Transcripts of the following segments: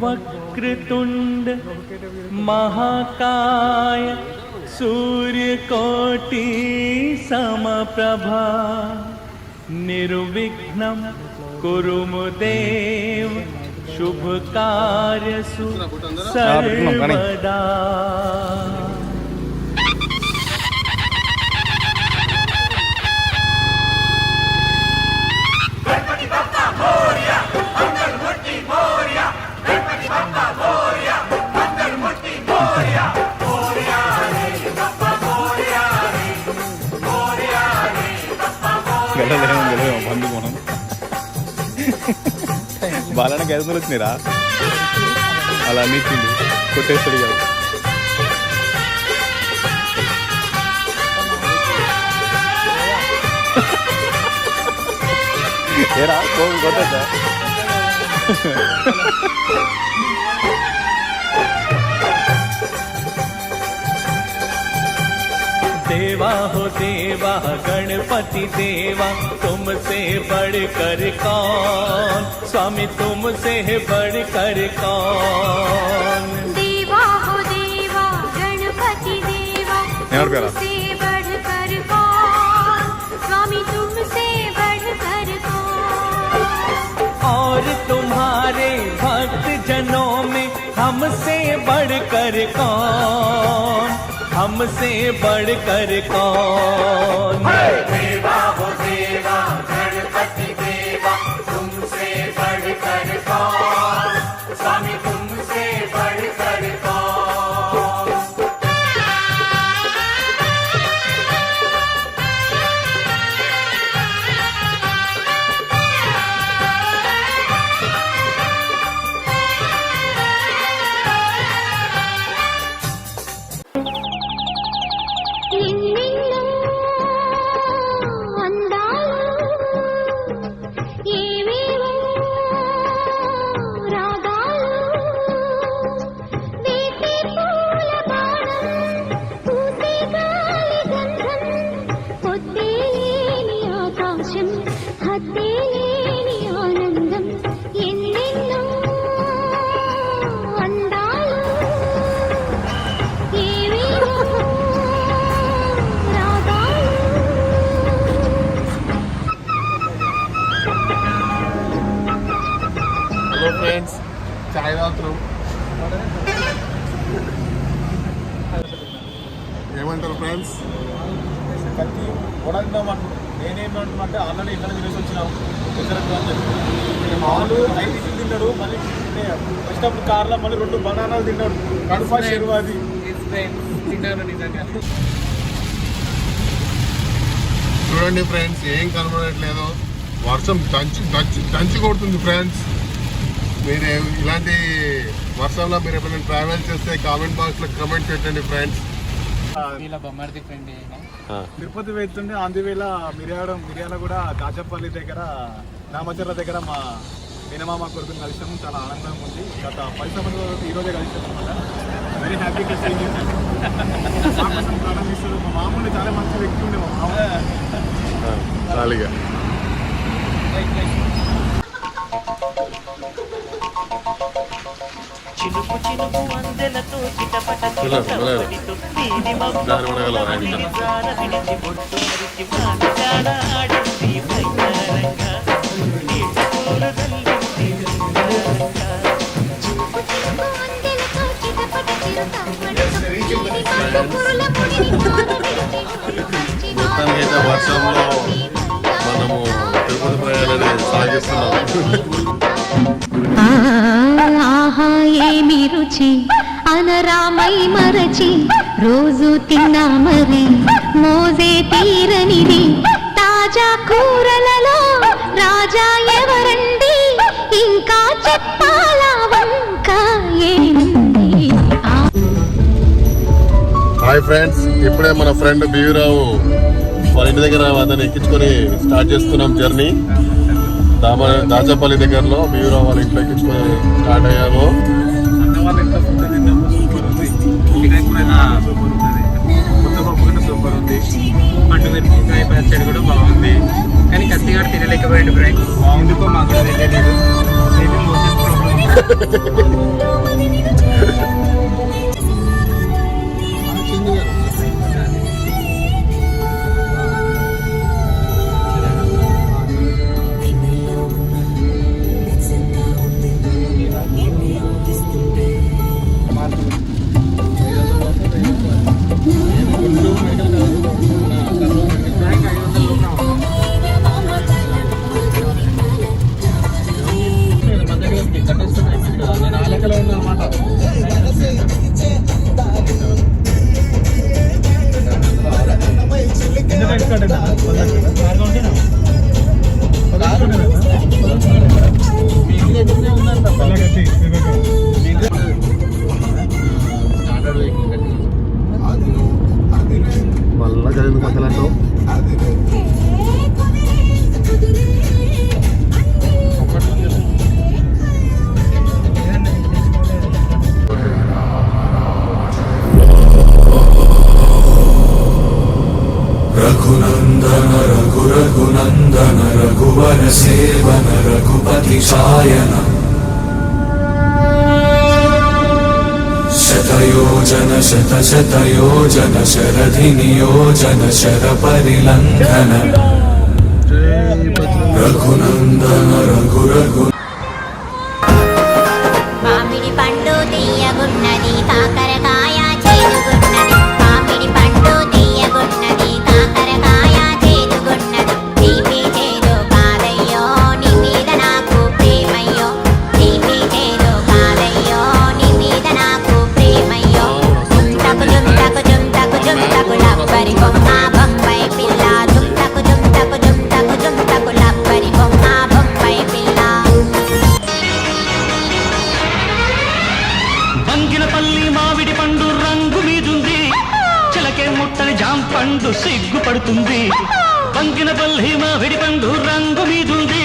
વક્રતુંડ મહાકાય સૂર્યકોટિ સમપ્રભા નિર્વિઘ્ન કુરુ દેવ શુભ કાર્યસુ સર્વદા వెళ్ళలేము వెళ్ళలేము పండు మనం బాలనకి ఐదు వందలు వచ్చినాయిరా. అలా నీచింది కొట్టేస్తాడు కదా ఏరా కోవి కొట్టేద్దా? देवा हो देवा गणपति देवा तुमसे बढ़कर कौन? स्वामी तुमसे बढ़कर कौन? देवा हो देवा गणपति देवा और प्यारा। बढ़कर कौन? स्वामी तुमसे बढ़कर कौन? और तुम्हारे भक्त जनों में हमसे बढ़कर कौन? हमसे बढ़कर कौन hey! హలో ఫ్రెండ్స్ చాయ్ తాగుతున్నాం ఏమంటారు ఫ్రెండ్స్ కత్తి వడగదామంటు నేనేమంటున్నామంటే ఆల్రెడీ ఇక్కడ తినేసి వచ్చినాం పెసరట్టు అని చెప్పి మామూలు ఐదు తిన్నాడు మళ్ళీ వచ్చినప్పుడు కార్లో మళ్ళీ రెండు బనానాలు తిన్నాడు. కడుపా చెరువు అది. చూడండి ఫ్రెండ్స్ ఏం కనబడట్లేదు. వర్షం దంచి దంచి దంచి కొడుతుంది ఫ్రెండ్స్ మీరు ఇలాంటి వర్షంలో మీరు ఎప్పుడైనా ట్రావెల్ చేస్తే కామెంట్ బాక్స్లో కమెంట్ పెట్టండి ఫ్రెండ్స్ తిరుపతి వెళ్తుండే ఆంధ్రవేళ మిర్యాడం మిర్యాల కూడా దాచపల్లి దగ్గర రామచర్ల దగ్గర మా మినమామ కొడుకుని కలిసాము. చాలా ఆనందంగా ఉంది. గత పది సంవత్సరాల ఈ రోజే కలిసాము అనమాట వెరీ హ్యాపీగా స్టేజ్ చేశాను ప్రారంభిస్తారు మా మామూలు చాలా మంచి వ్యక్తి ఉండే మా మామ. చినుకు అందెలతో చిటపట విడిచి బొట్టు మరిచి ఆడింది బంగారంగా. వర్షంలో మనము తిరుపతి సాగిస్తున్నాం ఆహా ఏమి రుచి అనరామై మరచి రోజు తిన్నా మరి మోజే తీరనిది. తాజా కూరలలో రాజా ఎవరండి? ఇంకా చెప్పాలా వంక హాయ్ ఫ్రెండ్స్ ఇప్పుడే మన ఫ్రెండ్ బీవీరావు వాళ్ళ ఇంటి దగ్గర అతను ఎక్కించుకొని స్టార్ట్ చేస్తున్నాం జర్నీ దామ దాచాపల్లి దగ్గరలో బీవీరావు వాళ్ళ ఇంట్లో ఎక్కించుకొని స్టార్ట్ అయ్యాము. సూపర్ ఉంది కూడా సూపర్ ఉంది పండు మిరపకాయ పచ్చడి కూడా బాగుంది. కానీ కత్తిగాడు తినలేకపోయాడు బ్రైక్ బాగుంది మాకు తెలియలేదు ప్రాబ్లం శతయోజన శత శతయోజన శరధి నియోజన శర పరిలంఘన. రఘునందన రఘు రఘు. మామిడి పండు తీయగున్నది కాకరకాయ పడుతుంది. పంకిన పల్లి మామిడి పండు రంగు మీదుంది.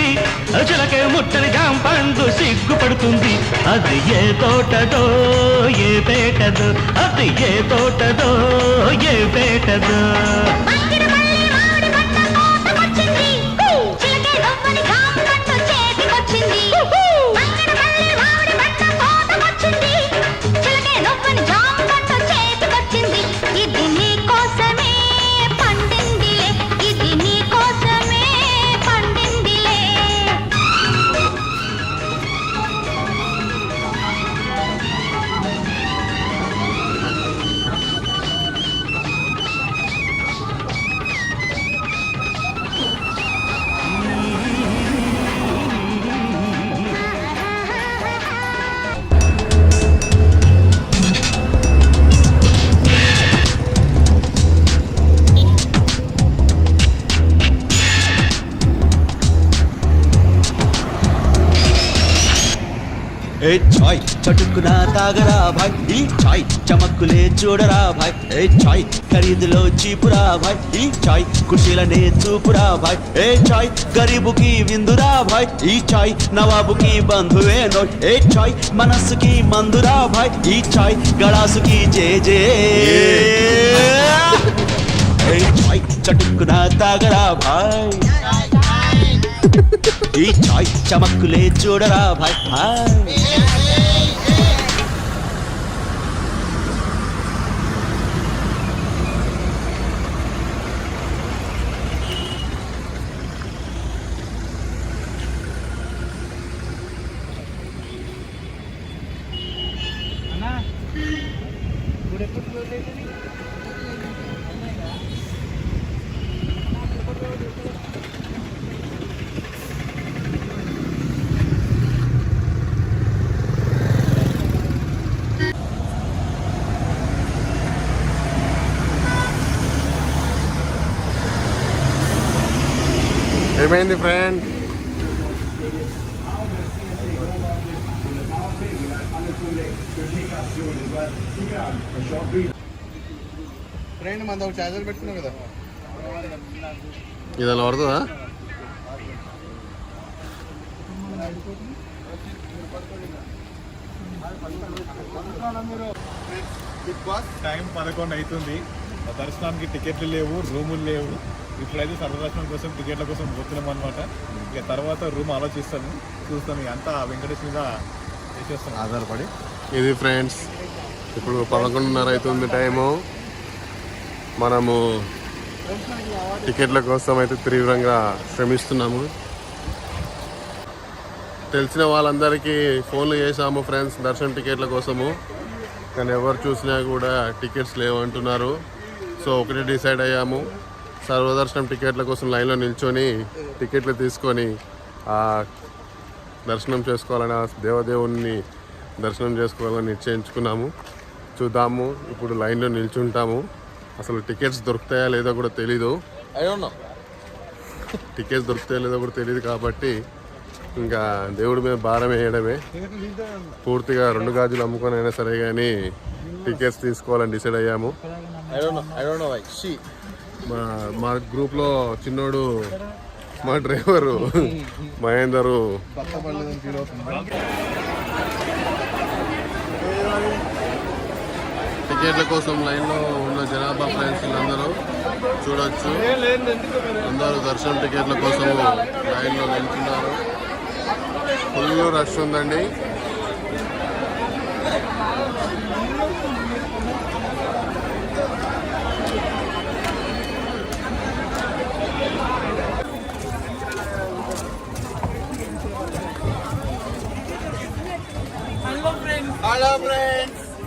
చిలకే ముట్టని జాంపండు సిగ్గుపడుతుంది. అది ఏ తోటదో ఏ పేటదో అది ఏ తోటదో ఏ పేటదో. చటుక్కున తాగరా భాయ్? ఈ చాయ్ చమక్కులే చూడరా భాయ్? ఏ చాయ్? ఖరీదులో చీపురా భాయ్? ఈ చాయ్ కుషీలనే చూపురా భాయ్? ఏ చాయ్ గరీబుకి విందురా భాయ్? ఈ చాయ్ నవాబుకి బంధువే నోయ్ ఏ చాయ్ మనస్సుకి మందురా భాయ్? ఈ చాయ్ గళాసుకి జే జే. ఏ చాయ్ చటుక్కున తాగరా భాయ్? ఈ చాయ్ చమక్కులే చూడరా భాయ్? భాయ్ ఏమైంది ఫ్రెండ్? పెట్టుకున్నావు కదా. ఇది అలా పడుతుందా? బిగ్ బాస్ టైం పదకొండు అవుతుంది. దర్శనానికి టికెట్లు లేవు రూములు లేవు. ఇప్పుడైతే సర్వదర్శనం కోసం టికెట్ల కోసం పోతున్నాం అనమాట ఇక తర్వాత రూమ్ ఆలోచిస్తాము చూస్తాం ఇక అంతా వెంకటేష్ మీద ఆధారపడి. ఇది ఫ్రెండ్స్ ఇప్పుడు పదకొండున్నర అవుతుంది టైము. మనము టికెట్ల కోసం అయితే తీవ్రంగా శ్రమిస్తున్నాము. తెలిసిన వాళ్ళందరికీ ఫోన్లు చేసాము ఫ్రెండ్స్ దర్శనం టికెట్ల కోసము. కానీ ఎవరు చూసినా కూడా టికెట్స్ లేవంటున్నారు సో ఒకటి డిసైడ్ అయ్యాము. సర్వదర్శనం టికెట్ల కోసం లైన్లో నిల్చొని టికెట్లు తీసుకొని దర్శనం చేసుకోవాలని ఆ దర్శనం చేసుకోవాలని నిశ్చయించుకున్నాము. చూద్దాము ఇప్పుడు లైన్లో నిల్చుంటాము. అసలు టికెట్స్ దొరుకుతాయా లేదో కూడా తెలీదు. టికెట్స్ దొరుకుతాయో లేదో కూడా తెలియదు కాబట్టి ఇంకా దేవుడి మీద భారం వేయడమే. పూర్తిగా రెండు గాజులు అమ్ముకొని అయినా సరే కానీ టికెట్స్ తీసుకోవాలని డిసైడ్ అయ్యాము. మా మా గ్రూప్లో చిన్నోడు మా డ్రైవరు మహేందరు. టికెట్ల కోసం లైన్లో ఉన్న జనాభా ఫ్రెండ్స్ అందరూ చూడొచ్చు. అందరూ దర్శనం టికెట్ల కోసం లైన్లో నిల్చున్నారు. ఫుల్ రష్ ఉందండి.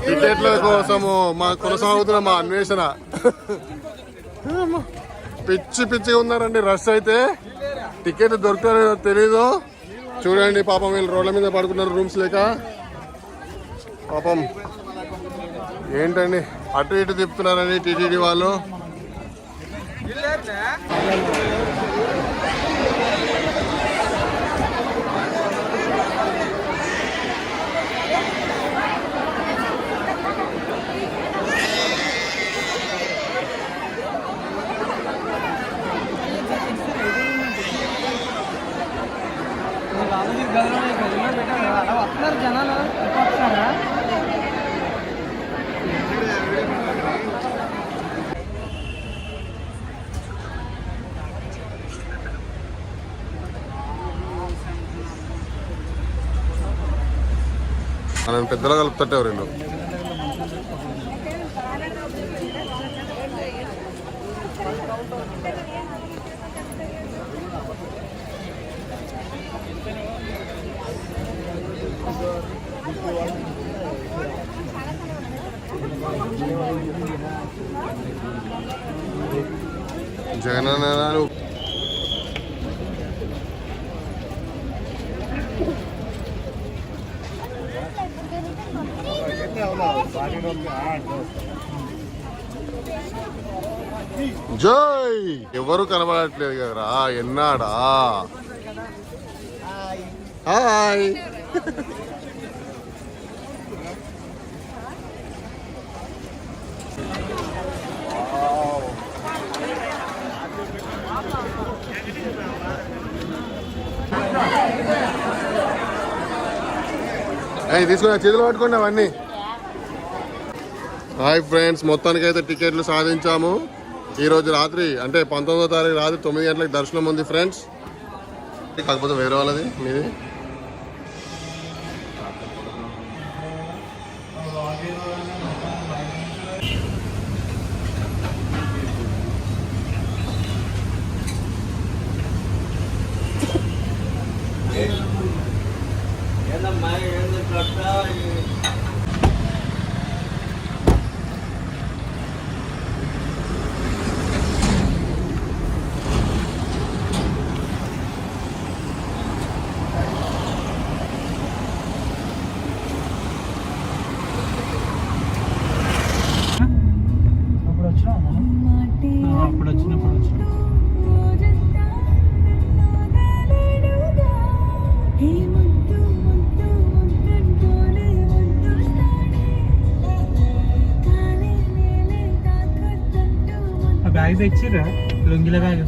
టికెట్ల కోసము మా కొనసాగుతున్న మా అన్వేషణ. పిచ్చి పిచ్చిగా ఉన్నారండి రష్ అయితే. టికెట్ దొరుకుతారో తెలీదు. చూడండి పాపం వీళ్ళు రోడ్ల మీద పడుకున్నారు రూమ్స్ లేక. పాపం ఏంటండి అటు ఇటు తిప్పుతున్నారండి టీటీడీ వాళ్ళు. మనం పెద్దలో కలుపుతట్టే రెండు జగనన్న జై ఎవరు కనబడట్లేదు కదరా? ఎన్నాడా? హాయ్. తీసుకున్నా చేతులు పట్టుకోండి అవన్నీ. హాయ్ ఫ్రెండ్స్ మొత్తానికైతే టికెట్లు సాధించాము. ఈరోజు రాత్రి అంటే పంతొమ్మిదో తారీఖు రాత్రి తొమ్మిది గంటలకు దర్శనం ఉంది ఫ్రెండ్స్. కాకపోతే వేరే వాళ్ళది మీది? బ్యాగ్ తెచ్చిర్రా లొంగిల బ్యాగ్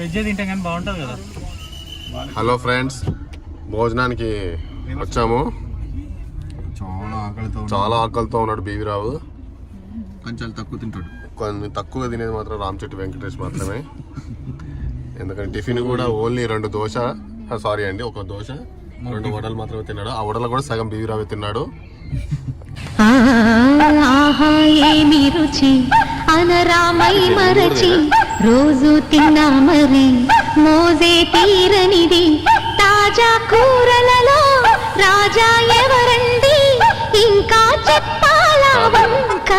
వెజ్ తింటే కానీ బాగుంటుంది కదా. హలో ఫ్రెండ్స్ భోజనానికి వచ్చాము. చాలా ఆకలితో చాలా ఆకలితో ఉన్నాడు బీవీ రావు. కొంచెం తక్కువ తింటాడు. కొన్ని తక్కువ తినేది మాత్రం రామచెట్టు వెంకటేష్ మాత్రమే. ఎందుకంటే టిఫిన్ కూడా ఓన్లీ రెండు దోశ సారీ అండి ఒక దోశ రెండు వడలు మాత్రమే తిన్నాడు. ఆ వడలు కూడా సగం బీవీ రావే తిన్నాడు. ఆహా ఏమి రుచి అనరామై మరచి రోజు తిన్నా మరి మోజే తీరనిది. తాజా కూరలలో రాజా ఎవరండి? ఇంకా చెప్పాలా వంక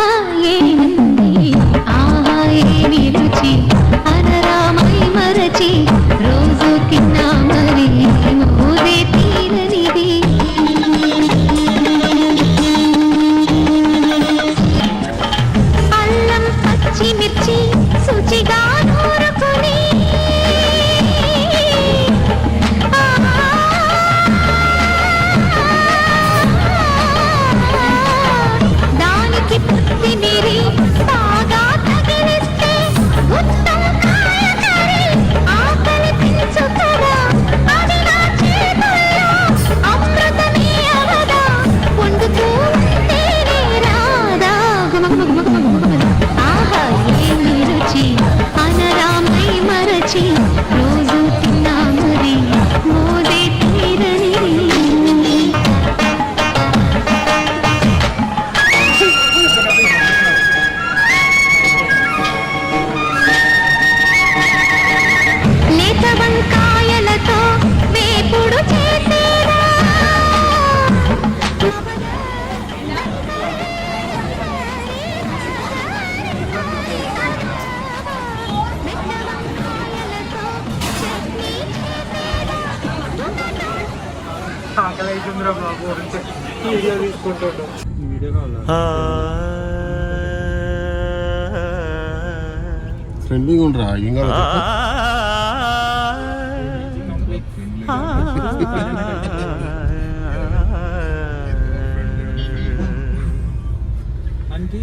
ఫ్రెండ్లీగా ఉండరా? ఇంకా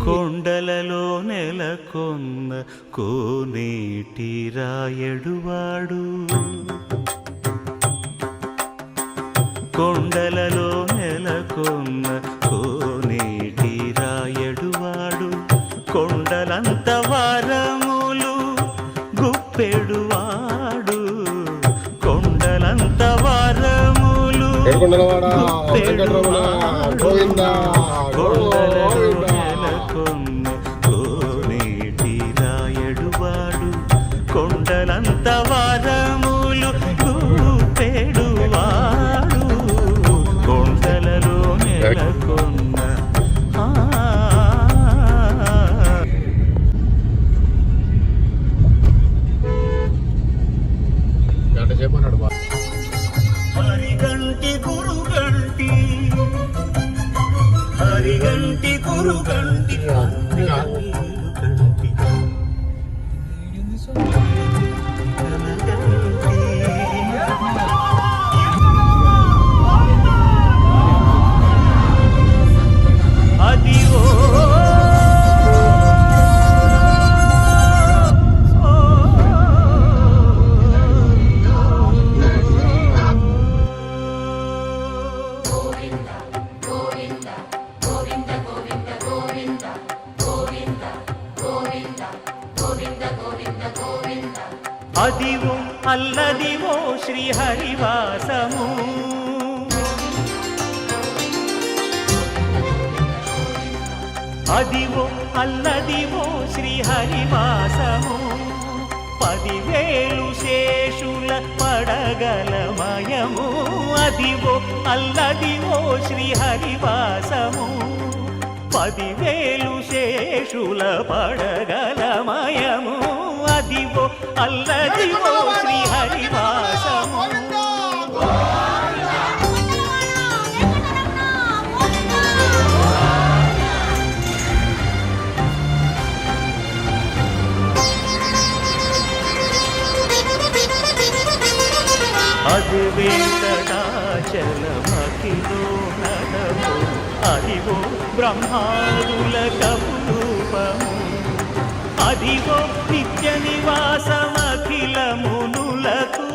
కొండలలో నెలకొన్న కోనేటి రాయడువాడు కొండలలో నెలకొన్న వెంకటరమణ, గోవిందా, కొండలలో అల్లదు అల్లది ఓ శ్రీహరివాసము. అదివో అల్లదివో శ్రీహరివాసము. పదివేలు శేషుల పడగలమయము అదివో అల్లదివో శ్రీహరివాసము. పదివేలు శేషుల పడగలమయము అదివో అల్లదివో శ్రీహరివాసము. అది వెంకటాద్రి చలమకిలో నడము అదివో బ్రహ్మాదుల కపురూపము అదివో నిత్య నివాసమఖిలమునులకు.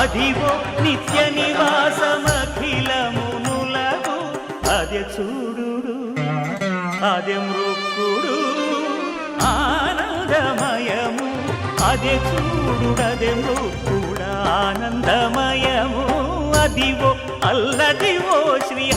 అదివో నిత్య నివాసమఖిలమునులకు. అదే చూడుడు అదే మృక్కుడు ఆనందమయము. అదే చూడుడదే మృక్కుడు ఆనందమయము. అదివో అల్లదివో శ్రీ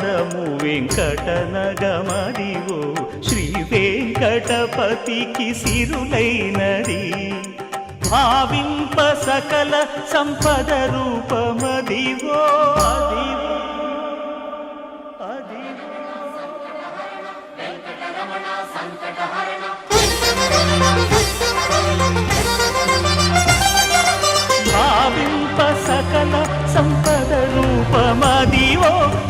పదము వెంకటనగమదివో శ్రీ వెంకటపతికి సిరులైనది. భావింప సకల సంపద రూపమదివో. అదివో అదివో భావింప సకల సంపద రూపమదివో.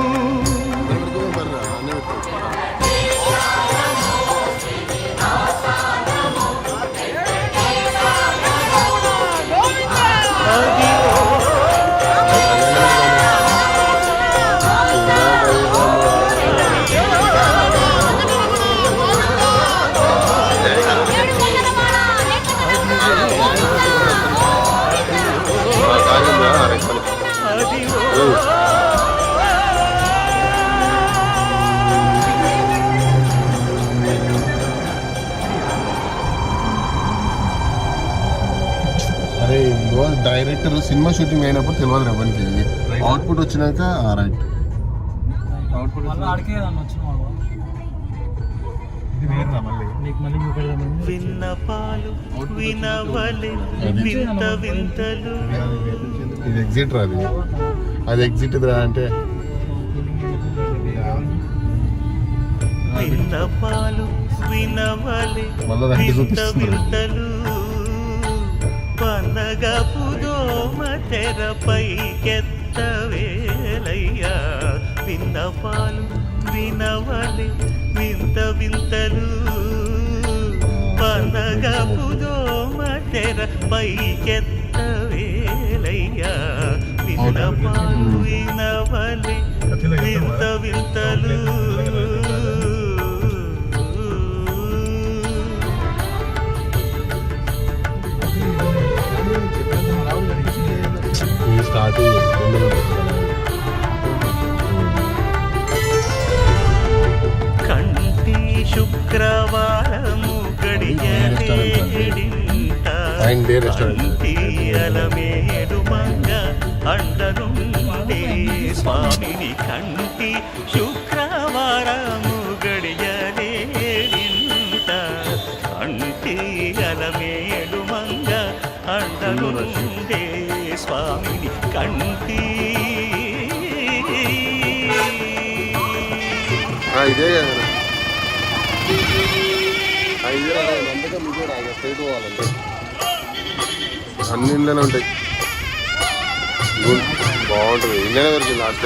డైరెక్టర్ సినిమా షూటింగ్ అయినప్పుడు తెలియదు ఎవరికి అవుట్పుట్ వచ్చినాక రైట్ ఇది ఎగ్జిట్ రాది అది ఎగ్జిట్ రా అంటే. విన్నపాలు వినవలె మళ్ళా దాన్ని వింత చూపిస్తున్నారు. వింతలు. పండగపు దోమ తెరపై కెత్తవేలయ్యా విన్నపాలు వినవలె వింత వింతలు. పండగపు దోమ తెరపై కెత్తవేలయ్యా విన్నపాలు వినవలె వింత వింతలు. ఇది స్టార్టింగ్ కంటి శుక్రవారము అలమేడు మంగ అండనుండే స్వామిని కంటి శుక్రవారము గడియలేడింట స్వామిని కంటి ఇదే కదా ఆ, ఇదే రా, నమ్మకం ఇదే రా, ఇక straight పోవాలంటే అన్ని ఇంట్లోనే ఉంటాయి గుడ్. బాగుంటుంది ఇండియానే దొరికింది లాస్ట్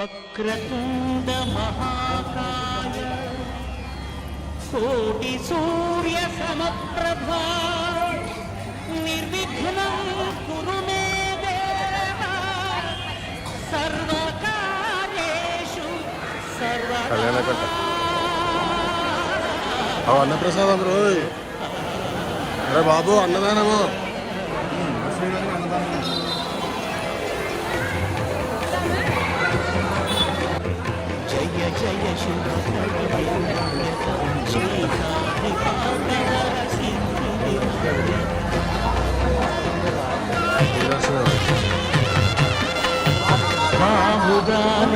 వక్రతుండ మహాకాయ. కోటి సూర్య సమప్రభా నిర్విఘ్నం కురు మే దేవ. సర్వకార్యేషు సర్వదా. అన్నప్రసాదం రోజు అరే బాబు అన్నదానము. జయ జయ శుభ బాహుగాన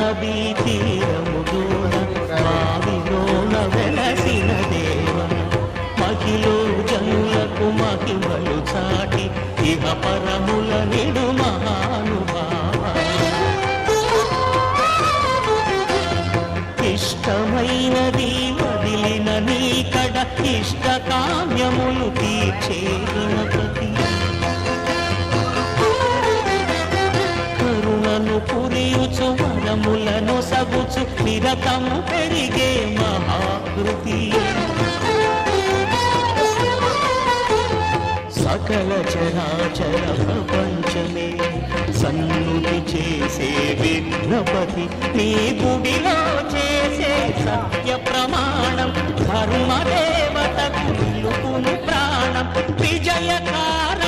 మావిలోన వెలసిన దేవ మహిలో జనులకు మహిమలు చాటి ఇహ పరముల నిడు కామ్యములు తీర్చే గణపతి కరుణను పురియుచు వరములను సగుచు నిరతము పెరిగే మహాకృతి. సకల చరాచర ప్రపంచమే సన్నుతి చేసే విఘ్నపతి నీ గుడిలో చేసే సత్య ప్రమాణం ధర్మదేవతకు నిలుపును ప్రాణం విజయకార